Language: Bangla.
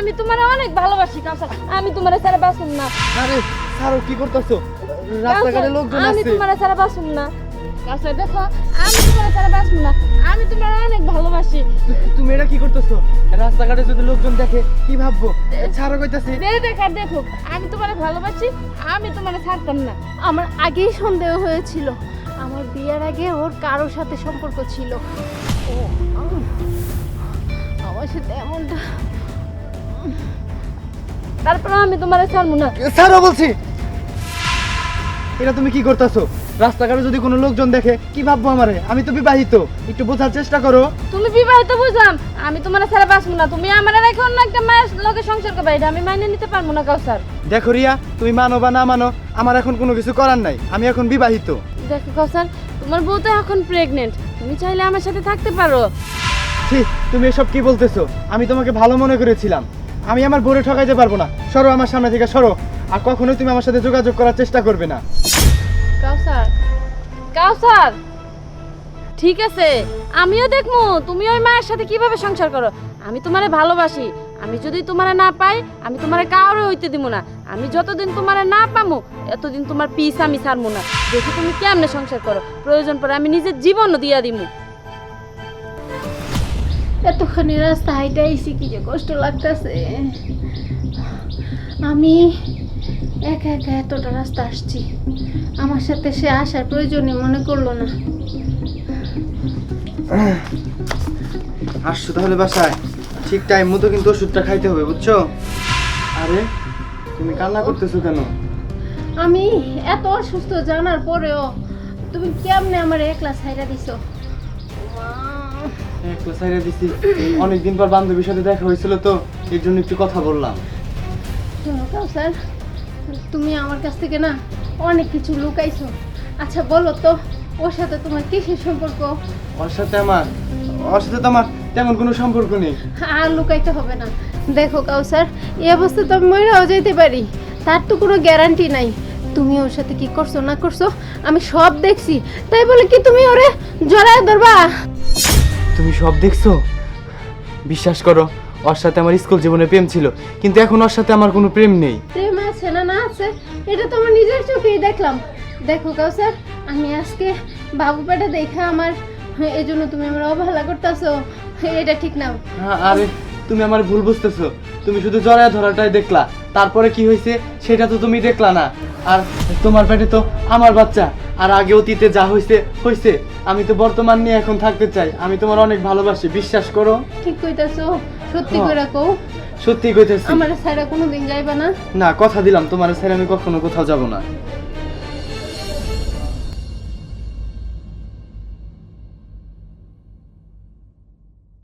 আমি তোমার অনেক ভালোবাসি কাউসার। আমি তোমার ছাড়া বাসুম না। আরে ছাড়ো কি করতেছো? রাস্তাঘাটে লোকজন আছে। আমি তোমার ছাড়া বাসুম না। কাউসার দেখো আমি তোমার ছাড়া বাসুম না। আমি তোমার অনেক ভালোবাসি। তুমি এটা কি করতেছো? রাস্তাঘাটে যদি লোকজন দেখে কি ভাববো? ছাড়ো কইতাছি। যে দেখার দেখুক আমি তোমার ভালোবাসি আমি তোমার ছাড়তাম না। আমার আগেই সন্দেহ হয়েছিল। আমার বিয়ের আগে ওর কারোর সাথে সম্পর্ক ছিল। ও আমার সাথে এমনটা তারপর আমি তোমার ছাড়বো না। ছাড়ো বলছি। এটা তুমি কি করতেছো? রাস্তাঘাটে যদি কোনো লোকজন দেখে কি ভাববো আমারে? আমি তো বিবাহিত। একটু বোঝার চেষ্টা করো। তুমি বিবাহিত বুঝলাম। আমি তোমার ছাড়া বাসবো না। তুমি আমার রেখে অন্য একটা মায়ের লোকে সংসার করবে। এটা আমি মাইনে নিতে পারব না কাউসার দেখো রিয়া তুমি মানো বা না মানো আমার এখন কোনো কিছু করার নাই। আমি এখন বিবাহিত। দেখো কাউসার তোমার বউ তো এখন প্রেগনেন্ট তুমি চাইলে আমার সাথে থাকতে পারো। ছি তুমি এসব কি বলতেছো? আমি তোমাকে ভালো মনে করেছিলাম। আমি আমার বোরে ঠকাইতে পারব না। সরো আমার সামনে থেকে, সরো। আর কখনোই তুমি আমার সাথে যোগাযোগ করার চেষ্টা করবে না। কাউসার কাউসার! ঠিক আছে, আমিও দেখব তুমি ওই মায়ের সাথে কীভাবে সংসার করো? আমি তোমারে ভালোবাসি, আমি যদি তোমারে না পাই, আমি তোমারে কাউরে হইতে দিব না। আমি যতদিন তোমারে না পামো, এতদিন তোমার পিস আমি না। দেখি তুমি কেমনে সংসার করো। প্রয়োজন পড়ে আমি নিজের জীবনও দিয়া দিমু। এতখানি রাস্তা হাইটে আইসি কি যে কষ্ট লাগতেছে। আমি একা একা এতটা রাস্তা আসছি আমার সাথে সে আসার প্রয়োজনই মনে করল না। আসছো তাহলে বাসায়। ঠিক টাইম মতো কিন্তু ওষুধটা খাইতে হবে বুঝছ? আরে তুমি কান্না করতেছো কেন? আমি এত অসুস্থ জানার পরেও তুমি কেমনে আমার একলা ছাইরা দিছো? একটু সাইডে দিছি। অনেকদিন পর বান্ধবীর সাথে দেখা হয়েছিল তো এর জন্য একটু কথা বললাম। কাউসার তুমি আমার কাছ থেকে না অনেক কিছু লুকাইছো। আচ্ছা বলো তো ওর সাথে তোমার কিসের সম্পর্ক? ওর সাথে আমার ওর সাথে তো আমার তেমন কোনো সম্পর্ক নেই। আর লুকাইতে হবে না। দেখো কাউসার এই অবস্থা তো আমি মরেও যেতে পারি। তার তো কোনো গ্যারান্টি নাই। তুমি ওর সাথে কি করছ না করছ আমি সব দেখছি। তাই বলে কি তুমি ওরে জড়ায় ধরবা? সব দেখছ? বিশ্বাস করো ওর সাথে আমার স্কুল জীবনে প্রেম ছিল কিন্তু এখন ওর সাথে আমার কোনো প্রেম নেই। প্রেম আছে না না আছে এটা তো আমার নিজের চোখেই দেখলাম। দেখো কাউসার আমি আজকে বাবু পেটে দেখা আমার এই জন্য তুমি আমার অবহেলা করতেছো। এটা ঠিক না। হ্যাঁ, আরে তুমি আমার ভুল বুঝতেছো। তুমি শুধু জড়ায় ধরাটাই দেখলা। তারপরে কি হয়েছে সেটা তো তুমি দেখলা না। আর তোমার পেটে তো আমার বাচ্চা। আর আগে অতীতে যা হয়েছে হয়েছে আমি তো বর্তমান নিয়ে এখন থাকতে চাই। আমি তোমার অনেক ভালোবাসি বিশ্বাস করো। ঠিক কইতাছো সত্যি হ্যাঁ। করে কও। সত্যি কইতাছি। আমার ছাড়া কোনোদিন যাইবা না? না কথা দিলাম তোমার ছাড়া আমি কখনো কোথাও যাব না।